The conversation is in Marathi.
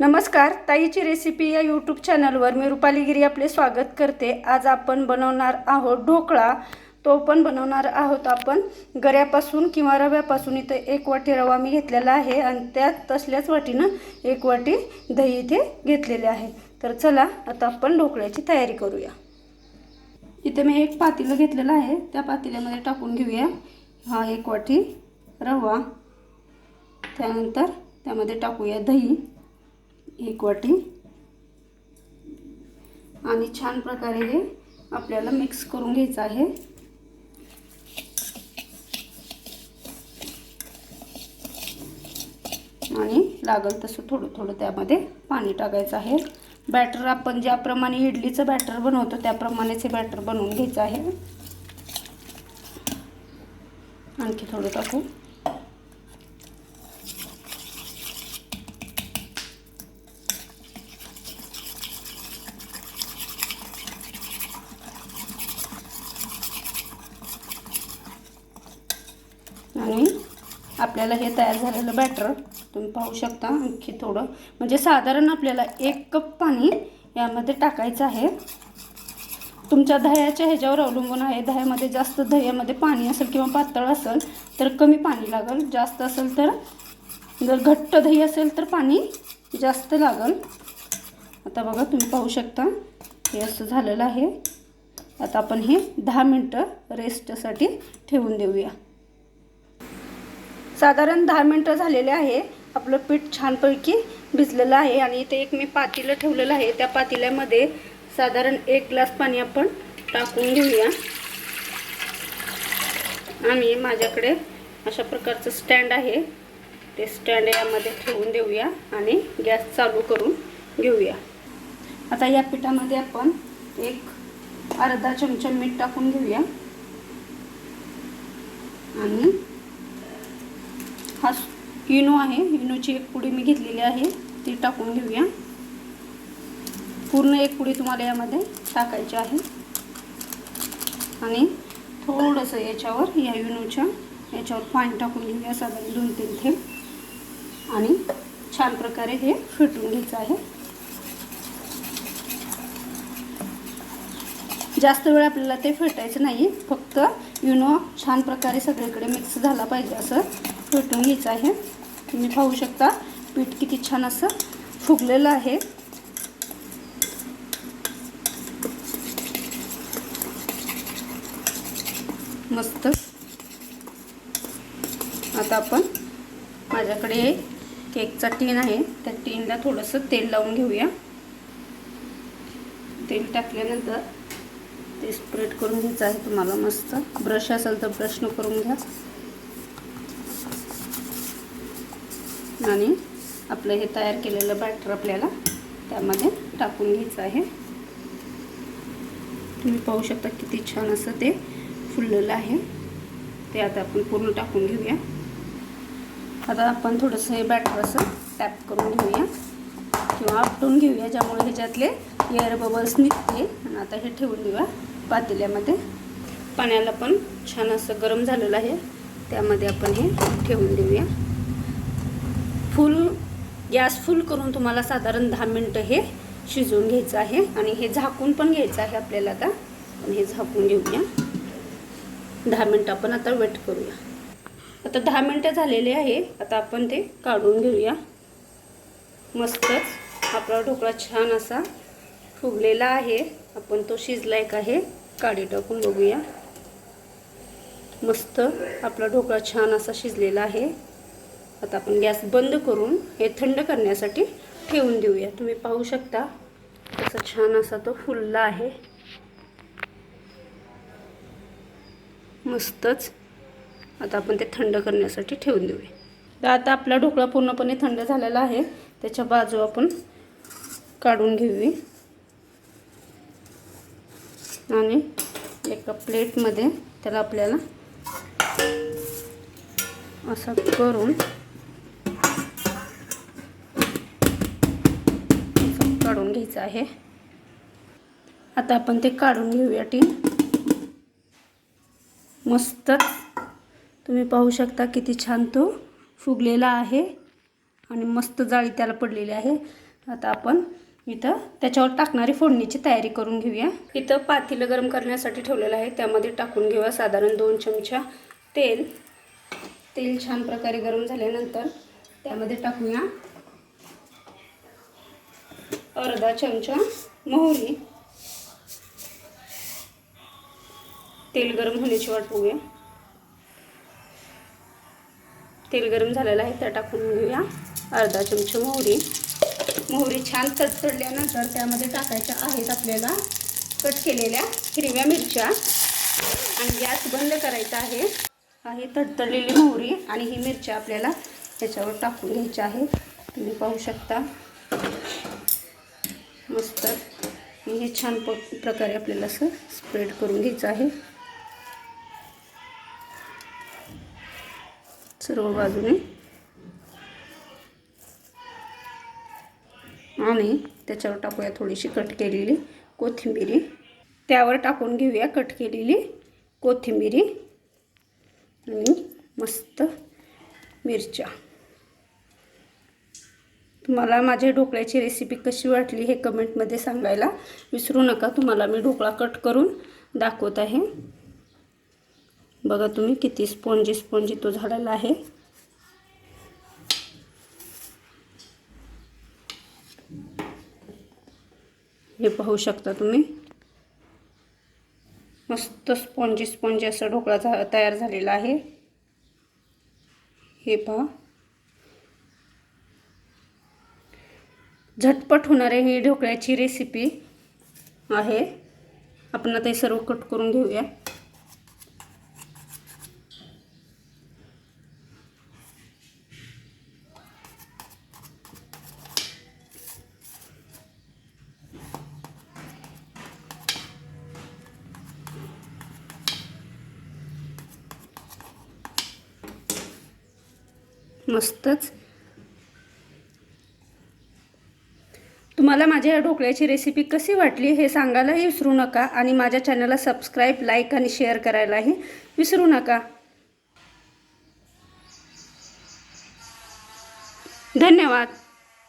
नमस्कार ताईची रेसिपी या यूट्यूब चॅनलवर मी रुपाली गिरी आपले स्वागत करते. आज आपण बनवणार आहोत ढोकळा. तो पण बनवणार आहोत आपण. गऱ्यापासून किंवा रव्यापासून इथं एक वाटी रवा मी घेतलेला आहे आणि त्यात तसल्याच वाटीनं एक वाटी दही इथे घेतलेले आहे. तर चला आता आपण ढोकळ्याची तयारी करूया. इथे मी एक पातेलं घेतलेलं आहे. त्या पातेल्यामध्ये टाकून घेऊया. हा एक वाटी रवा. त्यानंतर त्यामध्ये टाकूया दही. एक वाटी. आणि छान प्रकारे हे आपल्याला मिक्स करून घ्यायचं आहे. आणि लागल तसं थोडं थोडं त्यामध्ये पाणी टाकायचं आहे. बॅटर आपण ज्याप्रमाणे इडलीचं बॅटर बनवतो त्याप्रमाणेच हे बॅटर बनवून घ्यायचं आहे. आणखी थोडं टाकू. आणि आपल्याला हे तयार झालेलं बॅटर तुम्ही पाहू शकता. आणखी थोडं म्हणजे साधारण आपल्याला एक कप पाणी यामध्ये टाकायचं आहे. तुमच्या दह्याच्या ह्याच्यावर अवलंबून आहे. दह्यामध्ये जास्त दह्यामध्ये पाणी असेल किंवा पातळ असेल तर कमी पाणी लागेल. जास्त असेल तर जर घट्ट दही असेल तर पाणी जास्त लागेल. आता बघा तुम्ही पाहू शकता. हे असं झालेलं आहे. आता आपण हे दहा मिनटं रेस्टसाठी ठेवून देऊया. साधारण दहा मिनटं झालेले आहे. आपलं पीठ छानपैकी भिजलेलं आहे आणि इथे एक मी पातेलं ठेवलेलं आहे. त्या पातेल्यामध्ये साधारण एक ग्लास पाणी आपण टाकून घेऊया. आणि माझ्याकडे अशा प्रकारचं स्टँड आहे. ते स्टँड यामध्ये ठेवून देऊया आणि गॅस चालू करून घेऊया. आता या पिठामध्ये आपण एक अर्धा चमचा मीठ टाकून घेऊया. आणि हा इनो आहे. इनोची एक पुडी मी घेतलेली आहे. ती टाकून घेऊया. पूर्ण एक पुडी तुम्हाला यामध्ये टाकायची आहे. आणि थोडंसं याच्यावर या इनोच्या याच्यावर पाणी टाकून घेऊया. साधारण दोन तीन थेंब. आणि छान प्रकारे हे फेटून घ्यायचं आहे. जास्त वेळ आपल्याला ते फेटायचं नाही फक्त युनो छान प्रकारे सगळीकडे मिक्स झाला पाहिजे असं. फेटून घ्यायचं आहे. तुम्ही पाहू शकता पीठ किती छान असं फुगलेलं आहे. मस्त. आता आपण माझ्याकडे केकचा टीन आहे. त्या टीनला थोडंसं तेल लावून घेऊया. तेल टाकल्यानंतर ते स्प्रेड करून घ्यायचं आहे तुम्हाला मस्त. ब्रश असेल तर ब्रशनं करून घ्या. आणि आपलं हे तयार केलेलं बॅटर आपल्याला त्यामध्ये टाकून घ्यायचं आहे. तुम्ही पाहू शकता किती छान असं ते फुललेलं आहे. ते आता आपण पूर्ण टाकून घेऊया. आता आपण थोडंसं हे बॅटर असं टॅप करून घेऊया किंवा आपटून घेऊया ज्यामुळे ह्याच्यातले एअर बबल्स निघते आणि आता हे ठेवून देऊया पातेल्यामध्ये. पाण्याला पण छान असं गरम झालेलं आहे. त्यामध्ये आपण हे ठेवून देऊया. फुल गॅस फुल करून तुम्हाला साधारण दहा मिनटं हे शिजवून घ्यायचं आहे. आणि हे झाकून पण घ्यायचं आहे आपल्याला आता. पण हे झाकून घेऊया. दहा मिनटं आपण आता वेट करूया. आता दहा मिनटं झालेले आहे. आता आपण ते काढून घेऊया. मस्तच. आपला ढोकळा छान असा फुगलेला आहे. आपण तो शिजला एक आहे. काडी टाकून बघूया. मस्त. आपला ढोकळा छान असा शिजलेला आहे. आता आपण गॅस बंद करून हे थंड करण्यासाठी ठेवून देऊया. तुम्ही पाहू शकता कसा छान असा तो फुलला आहे. मस्तच. आता आपण ते थंड करण्यासाठी ठेवून देऊया. तर आता आपला ढोकळा पूर्णपणे थंड झालेला आहे. त्याच्या बाजू आपण काढून घेऊया. आणि एका प्लेटमध्ये त्याला आपल्याला असं करून असं काढून घ्यायचं आहे. आता आपण ते काढून घेऊया टीन. मस्तच तुम्ही पाहू शकता किती छान तो फुगलेला आहे आणि मस्त जाळी त्याला पडलेली आहे. आता आपण इथं त्याच्यावर टाकणारी फोडणीची तयारी करून घेऊया. इथं पातीलं गरम करण्यासाठी ठेवलेलं आहे. त्यामध्ये टाकून घेऊया साधारण दोन चमचा तेल. तेल छान प्रकारे गरम झाल्यानंतर त्यामध्ये टाकूया अर्धा चमचा मोहरी. तेल गरम होण्याची वाट बघूया. तेल गरम झालेलं आहे त्या टाकून घेऊया. अर्धा चमचा मोहरी. मोहरी छान तडतडल्यानंतर त्यामध्ये टाकायच्या आहेत आपल्याला कट केलेल्या हिरव्या मिरच्या. आणि गॅस बंद करायचा आहे. आहे तडतडलेली मोहरी आणि ही मिरच्या आपल्याला त्याच्यावर टाकून घ्यायच्या आहे तुम्ही पाहू शकता. मस्त. हे छान प प्रकारे आपल्याला असं स्प्रेड करून घ्यायचं आहे. सर्व बाजूने. आणि त्याच्यावर टाकूया थोडीशी कट केलेली कोथिंबिरी. त्यावर टाकून घेऊया कट केलेली कोथिंबिरी. आणि मस्त मिरच्या. तुम्हाला माझ्या ढोकळ्याची रेसिपी कशी वाटली हे कमेंटमध्ये सांगायला विसरू नका. तुम्हाला मी ढोकळा कट करून दाखवत आहे. बघा तुम्ही किती स्पॉन्जी स्पॉन्जी तो झालेला आहे. हे पाहू शकता तुम्ही. मस्त स्पॉन्जी स्पॉन्जी असा ढोकळा झा तयार झालेला आहे. हे पहा. झटपट होणारे ही ढोकळ्याची रेसिपी आहे. आपण आता हे सर्व कट करून घेऊया. मस्तच. तुम्हाला माझ्या या ढोकळ्याची रेसिपी कशी वाटली हे सांगायलाही विसरू नका आणि माझ्या चॅनलला सबस्क्राईब लाईक आणि शेअर करायलाही विसरू नका. धन्यवाद.